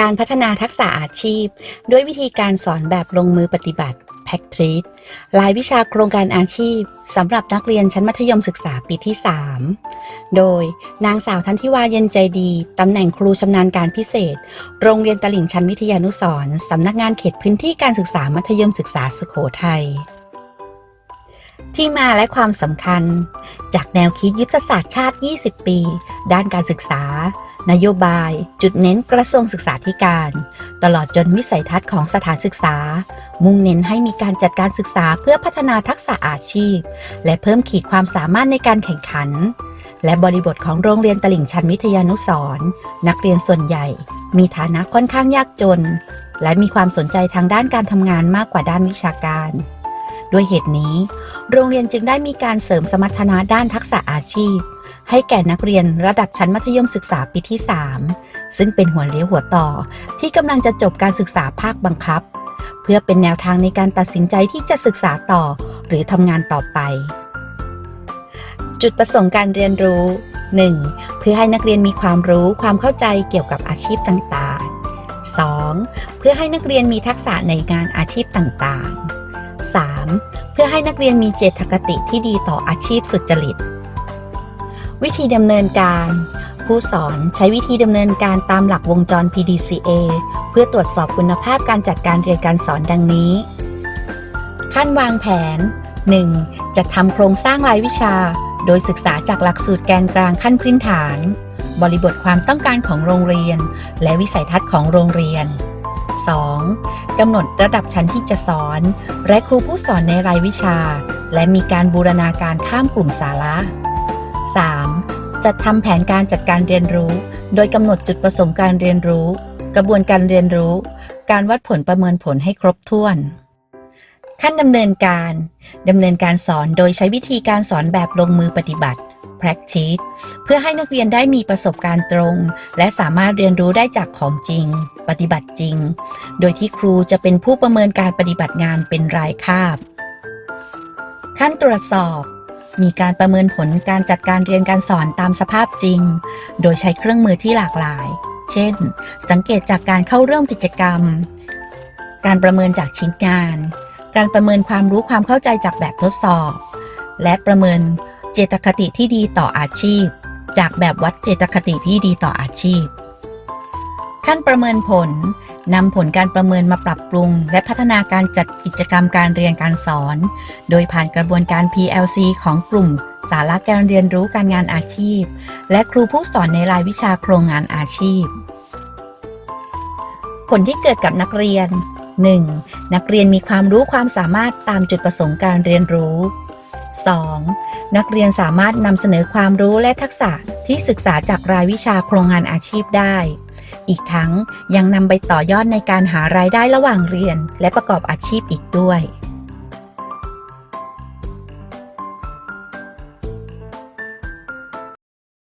การพัฒนาทักษะอาชีพ ด้วยวิธีการสอนแบบลงมือปฏิบัติ p a c t r e a t รายวิชาโครงการอาชีพสำหรับนักเรียนชั้นมัธยมศึกษาปีที่ 3 โดยนางสาวทันทิวาเย็นใจดี ตำแหน่งครูชำนาญการพิเศษ โรงเรียนตลิ่งชันวิทยานุสรสำนักงานเขตพื้นที่การศึกษามัธยมศึกษาสุโขทัย ที่มาและความสำคัญ จากแนวคิดยุทธศาสตร์ชาติ 20 ปี ด้านการศึกษา นโยบาย จุดเน้นกระทรวงศึกษาธิการ ตลอดจนวิสัยทัศน์ของสถานศึกษา มุ่งเน้นให้มีการจัดการศึกษาเพื่อพัฒนาทักษะอาชีพ และเพิ่มขีดความสามารถในการแข่งขัน และบริบทของโรงเรียนตลิ่งชันวิทยานุสรนักเรียนส่วนใหญ่ มีฐานะค่อนข้างยากจน และมีความสนใจทางด้านการทำงานมากกว่าด้านวิชาการ ด้วยเหตุนี้ โรงเรียนจึงได้มีการเสริมสมรรถนะด้านทักษะอาชีพ ให้แก่นักเรียนระดับชั้นมัธยมศึกษาปีที่ 3 ซึ่งเป็นหัวเลี้ยวหัวต่อ ที่กำลังจะจบการศึกษาภาคบังคับ เพื่อเป็นแนวทางในการตัดสินใจที่จะศึกษาต่อ หรือทำงานต่อไป จุดประสงค์การเรียนรู้ 1. เพื่อให้นักเรียนมีความรู้ความเข้าใจเกี่ยวกับอาชีพต่างๆ 2. เพื่อให้นักเรียนมีทักษะในงานอาชีพต่างๆ 3. เพื่อให้นักเรียนมีเจตคติที่ดีต่ออาชีพสุจริต วิธีดำเนินการ ผู้สอนใช้วิธีดำเนินการตามหลักวงจร PDCA เพื่อตรวจสอบคุณภาพการจัดการเรียนการสอนดังนี้ ขั้นวางแผน 1. จัดทำโครงสร้างรายวิชา โดยศึกษาจากหลักสูตรแกนกลางขั้นพื้นฐาน บริบทความต้องการของโรงเรียน และวิสัยทัศน์ของโรงเรียน 2. กำหนดระดับชั้นที่จะสอน และครูผู้สอนในรายวิชา และมีการบูรณาการข้ามกลุ่มสาระ 3. จัดทำแผนการจัดการเรียนรู้ โดยกำหนดจุดประสงค์การเรียนรู้ กระบวนการเรียนรู้ การวัดผลประเมินผลให้ครบถ้วน ขั้นดำเนินการดำเนินการสอนโดยใช้วิธีการสอนแบบลงมือปฏิบัติ practice เพื่อให้นักเรียนได้มีประสบการณ์ตรง และสามารถเรียนรู้ได้จากของจริง ปฏิบัติจริง โดยที่ครูจะเป็นผู้ประเมินการปฏิบัติงานเป็นรายคาบ ขั้นตรวจสอบ มีการประเมินผลการจัดการเรียนการสอนตามสภาพจริง โดยใช้เครื่องมือที่หลากหลาย เช่น สังเกตจากการเข้าร่วมกิจกรรม การประเมินจากชิ้นงาน การประเมินความรู้ความเข้าใจจากแบบทดสอบ และประเมิน เจตคติที่ดีต่ออาชีพ จากแบบวัดเจตคติที่ดีต่ออาชีพ ขั้นประเมินผลนำผลการประเมินมาปรับปรุง และพัฒนาการจัดกิจกรรมการเรียนการสอน โดยผ่านกระบวนการ PLC ของกลุ่ม สาระการเรียนรู้การงานอาชีพ และครูผู้สอนในรายวิชาโครงงานอาชีพ ผลที่เกิดกับนักเรียน 1. นักเรียนมีความรู้ความสามารถตามจุดประสงค์การเรียนรู้ 2. นักเรียนสามารถนำเสนอความรู้และทักษะที่ศึกษาจากรายวิชาโครงงานอาชีพได้ อีกทั้งยังนำไปต่อยอดในการหารายได้ระหว่างเรียนและประกอบอาชีพอีกด้วย